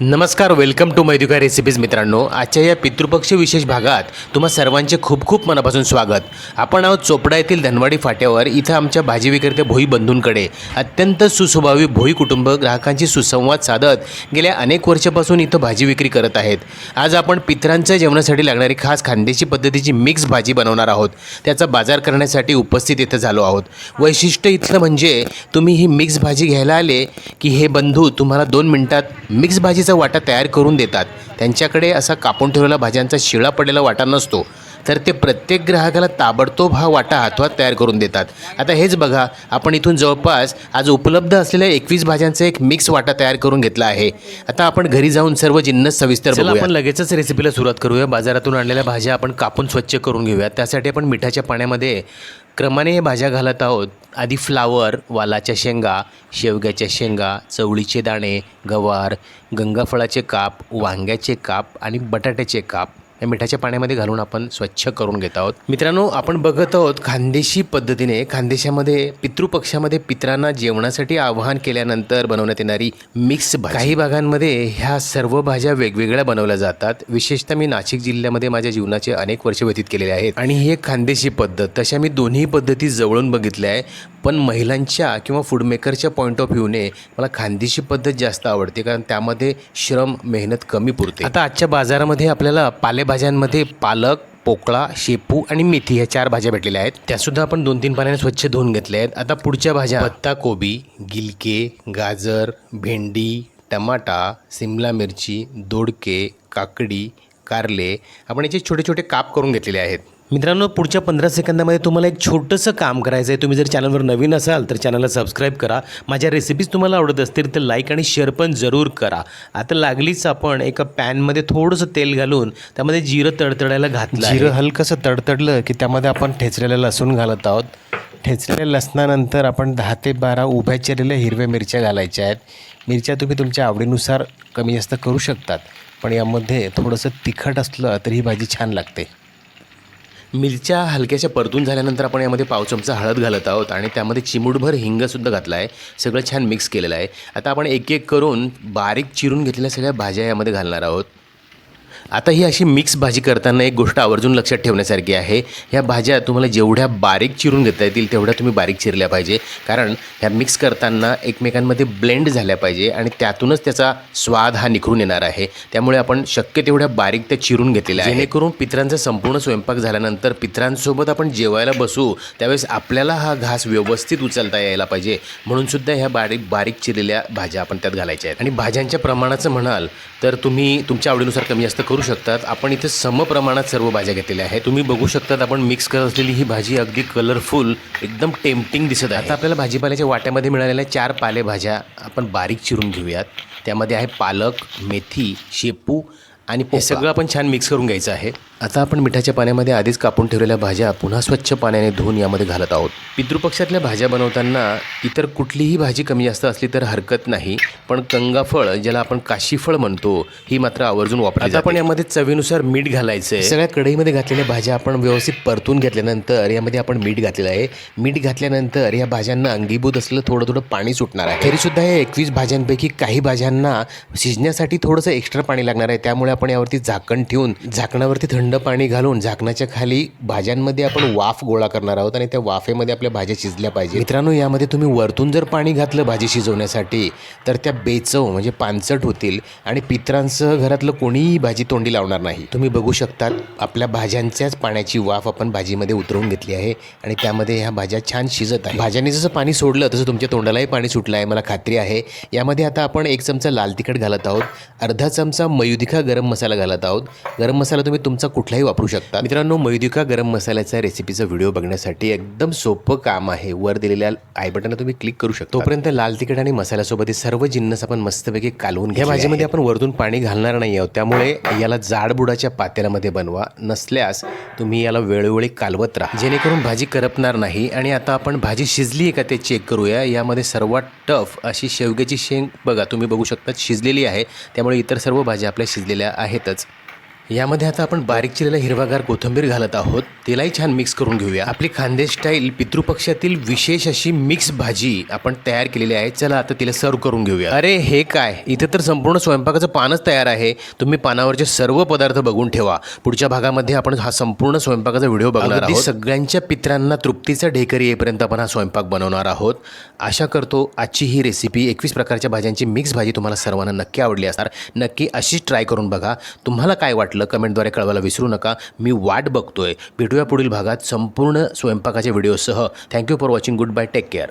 नमस्कार welcome to मैदुका recipes मित्रांनो. आजच्या या पितृपक्ष विशेष भागात तुम्हा सर्वांचे खूप खूप मनापासून स्वागत. आपण आहोत चोपडा येथील धनवाडी फाट्यावर इथं आमच्या भाजी विक्रेते भोई बंधूंकडे. अत्यंत सुस्वभावी भोई कुटुंब ग्राहकांशी सुसंवाद साधत गेल्या अनेक वर्षापासून इथं भाजी विक्री करत आहेत. आज आपण पितरांच्या जेवणासाठी लागणारी खास खानदेशी पद्धतीची मिक्स भाजी बनवणार आहोत. त्याचा बाजार करण्यासाठी उपस्थित इथं झालो आहोत. वैशिष्ट्य इथलं म्हणजे तुम्ही ही मिक्स भाजी घ्यायला आले की हे बंधू तुम्हाला दोन मिनटात मिक्स भाजीचा वाटा तयार करून देतात. त्यांच्याकडे असा कापून ठेवलेला भाज्यांचा शिळा पडलेला वाटा नसतो. तर ते प्रत्येक ग्राहकाला ताबडतोब हा वाटा हातवात तयार करून देतात. आता हेच बघा आपण इथून जवळपास आज उपलब्ध असलेल्या एकवीस भाज्यांचा एक मिक्स वाटा तयार करून घेतला आहे. आता आपण घरी जाऊन सर्व जिन्नस सविस्तर आपण लगेचच रेसिपीला सुरुवात करूया. बाजारातून आणलेल्या भाज्या आपण कापून स्वच्छ करून घेऊया. त्यासाठी आपण मिठाच्या पाण्यामध्ये क्रमाने हे भाज्या घालत आहोत. आधी फ्लावर वालाच्या शेंगा शेवग्याच्या शेंगा चवळीचे दाणे गवार गंगाफळाचे काप वांग्याचे काप आणि बटाट्याचे काप. या मिठाच्या पाण्यामध्ये घालून आपण स्वच्छ करून घेत आहोत. मित्रांनो आपण बघत आहोत खानदेशी पद्धतीने खानदेशामध्ये पितृपक्षामध्ये पित्रांना जेवणासाठी आवाहन केल्यानंतर बनवण्यात येणारी मिक्स भाजी. काही भागांमध्ये ह्या सर्व भाज्या वेगवेगळ्या बनवल्या जातात. विशेषतः मी नाशिक जिल्ह्यामध्ये माझ्या जीवनाचे अनेक वर्ष व्यतीत केलेले आहेत. आणि ही एक खानदेशी पद्धत. तशा मी दोन्ही पद्धती जवळून बघितल्या आहे पण महिलांच्या किंवा फूड मेकरच्या पॉईंट ऑफ व्ह्यूने मला खानदेशी पद्धत जास्त आवडते. कारण त्यामध्ये श्रम मेहनत कमी पुरते. आता आजच्या बाजारामध्ये आपल्याला पाले भाज्यांमध्ये पालक पोकळा शेपू आणि मेथी ह्या चार भाज्या भेटलेल्या आहेत. त्यासुद्धा आपण दोन तीन पाण्याने स्वच्छ धुवून घेतल्या आहेत. आता पुढच्या भाज्या. पत्ता कोबी गिलके गाजर भेंडी टमाटा सिमला मिरची दोडके काकडी कारले. आपण याचे छोटे छोटे काप करून घेतलेले आहेत. मित्रांनो पुढच्या पंधरा सेकंदामध्ये तुम्हाला एक छोटंसं काम करायचं आहे तुम्ही जर चॅनलवर नवीन असाल तर चॅनलला सबस्क्राईब करा. माझ्या रेसिपीज तुम्हाला आवडत असतील तर लाईक आणि शेअर पण जरूर करा. आता लागलीच आपण एका पॅनमध्ये थोडंसं तेल घालून त्यामध्ये जिरं तडतडायला घातलं जिरं हलकंसं तडतडलं की त्यामध्ये आपण ठेचलेलं लसूण घालत आहोत. ठेचलेल्या लसणानंतर आपण दहा ते बारा उभ्या चिरलेल्या हिरव्या मिरच्या घालायच्या आहेत. मिरच्या तुम्ही तुमच्या आवडीनुसार कमी जास्त करू शकतात पण यामध्ये थोडंसं तिखट असलं तर ही भाजी छान लागते. मिरच्या हलक्याशा परतून झाल्यानंतर आपण यामध्ये पाव चमचा हळद घालत आहोत आणि त्यामध्ये चिमूटभर हिंगसुद्धा घातला आहे सगळं छान मिक्स केलेलं आहे. आता आपण एक एक करून बारीक चिरून घेतलेल्या सगळ्या भाज्या यामध्ये घालणार आहोत. आता ही अशी मिक्स भाजी करताना एक गोष्ट आवर्जून लक्षात ठेवण्यासारखी आहे. ह्या भाज्या तुम्हाला जेवढ्या बारीक चिरून घेता येतील तेवढ्या तुम्ही बारीक चिरल्या पाहिजे. कारण ह्या मिक्स करताना एकमेकांमध्ये ब्लेंड झाल्या पाहिजे आणि त्यातूनच त्याचा स्वाद हा निखरून येणार आहे. त्यामुळे आपण शक्य तेवढ्या बारीक त्या चिरून घेतलेल्या आहे जेणेकरून पित्रांचा संपूर्ण स्वयंपाक झाल्यानंतर पित्रांसोबत आपण जेवायला बसू त्यावेळेस आपल्याला हा घास व्यवस्थित उचलता यायला पाहिजे. म्हणून सुद्धा ह्या बारीक बारीक चिरलेल्या भाज्या आपण त्यात घालायच्या आहेत. आणि भाज्यांच्या प्रमाणाचं म्हणाल तर तुम्ही तुमच्या आवडीनुसार कमी जास्त करू शकतात. आपण इथे समप्रमाणात सर्व भाज्या घेतलेल्या आहेत. तुम्ही बघू शकतात आपण मिक्स करत असलेली ही भाजी अगदी कलरफुल एकदम टेम्पटिंग दिसत आहे. आता आपल्याला भाजीपाल्याच्या वाट्यामध्ये मिळालेल्या चार पालेभाज्या आपण बारीक चिरून घेऊयात. त्यामध्ये आहे पालक मेथी शेपू आणि हे सगळं आपण छान मिक्स करून घ्यायचं आहे. आता आपण मिठाच्या पाण्यामध्ये आधीच कापून ठेवलेल्या भाज्या पुन्हा स्वच्छ पाण्याने धुवून यामध्ये घालत आहोत. पितृपक्षातल्या भाज्या बनवताना इतर कुठलीही भाजी कमी जास्त असली तर हरकत नाही पण कंगाफळ ज्याला आपण काशीफळ म्हणतो ही मात्र आवर्जून वापरायची आपण यामध्ये चवीनुसार मीठ घालायचं आहे सगळ्या कढईमध्ये घातलेल्या भाज्या आपण व्यवस्थित परतून घेतल्यानंतर यामध्ये आपण मीठ घातलेलं आहे. मीठ घातल्यानंतर या भाज्यांना अंगीभूत असलेलं थोडं थोडं पाणी सुटणार आहे. तरीसुद्धा या एकवीस भाज्यांपैकी काही भाज्यांना शिजण्यासाठी थोडंसं एक्स्ट्रा पाणी लागणार आहे. त्यामुळे आपण यावरती झाकण ठेवून झाकणावरती थंड पाणी घालून झाकणाच्या खाली भाज्यांमध्ये आपण वाफ गोळा करणार आहोत आणि त्या वाफेमध्ये आपल्या भाज्या शिजल्या पाहिजे मित्रांनो यामध्ये तुम्ही वरतून जर पाणी घातलं भाजी शिजवण्यासाठी तर त्या बेचव म्हणजे पानचट होतील आणि पित्रांसह घरातलं कोणीही भाजी तोंडी लावणार नाही. तुम्ही बघू शकतात आपल्या भाज्यांच्याच पाण्याची वाफ आपण भाजीमध्ये उतरवून घेतली आहे आणि त्यामध्ये ह्या भाज्या छान शिजत आहे भाज्यांनी जसं पाणी सोडलं तसं तुमच्या तोंडालाही पाणी सुटलं आहे मला खात्री आहे. यामध्ये आता आपण एक चमचा लाल तिखट घालत आहोत अर्धा चमचा मयुदिका गरम मसाला घालत आहोत. गरम मसाला तुम्ही तुमचा कुठलाही वापरू शकता. मित्रांनो मयुदिका गरम मसाल्याचा रेसिपीचा व्हिडिओ बघण्यासाठी एकदम सोपं काम आहे. वर दिलेल्या आय बटनला तुम्ही क्लिक करू शकता. तोपर्यंत लाल तिखट आणि मसाल्यासोबत हे सर्व जिन्नस आपण मस्तपैकी कालवून घ्या भाजीमध्ये आपण वरतून पाणी घालणार नाही आहोत. त्यामुळे याला जाडबुडाच्या पातेल्यामध्ये बनवा. नसल्यास तुम्ही याला वेळोवेळी कालवत राहा. जेणेकरून भाजी करपणार नाही. आणि आता आपण भाजी शिजली आहे का ते चेक करूया. यामध्ये सर्वात टफ अशी शेवग्याची शेंग बघा तुम्ही बघू शकता शिजलेली आहे. त्यामुळे इतर सर्व भाज्या आपल्या शिजलेल्या I hate that. यामध्ये आता आपण बारीक चिरलेला हिरवागार कोथिंबीर घालत आहोत. तिलाही छान मिक्स करून घेऊया. आपली खानदेश स्टाईल पितृपक्षातील विशेष अशी मिक्स भाजी आपण तयार केलेली आहे. चला आता तिला सर्व करून घेऊया. अरे हे काय? इथे तर संपूर्ण स्वयंपाकाचं पानच तयार आहे. तुम्ही पानावरचे सर्व पदार्थ बघून ठेवा. पुढच्या भागामध्ये आपण हा संपूर्ण स्वयंपाकाचा व्हिडिओ बघणार आहोत. सगळ्यांच्या पित्रांना तृप्तीचा ढेकर येईपर्यंत आपण हा स्वयंपाक बनवणार आहोत. आशा करतो आजची ही रेसिपी एकवीस प्रकारच्या भाज्यांची मिक्स भाजी तुम्हाला सर्वांना नक्की आवडली असणार. नक्की अशीच ट्राय करून बघा. तुम्हाला काय वाटलं कमेंटद्वारे कळवायला विसरू नका. मी वाट बघतोय. भेटूया पुढील भागात संपूर्ण स्वयंपाकाच्या व्हिडिओसह. Thank you for watching goodbye take care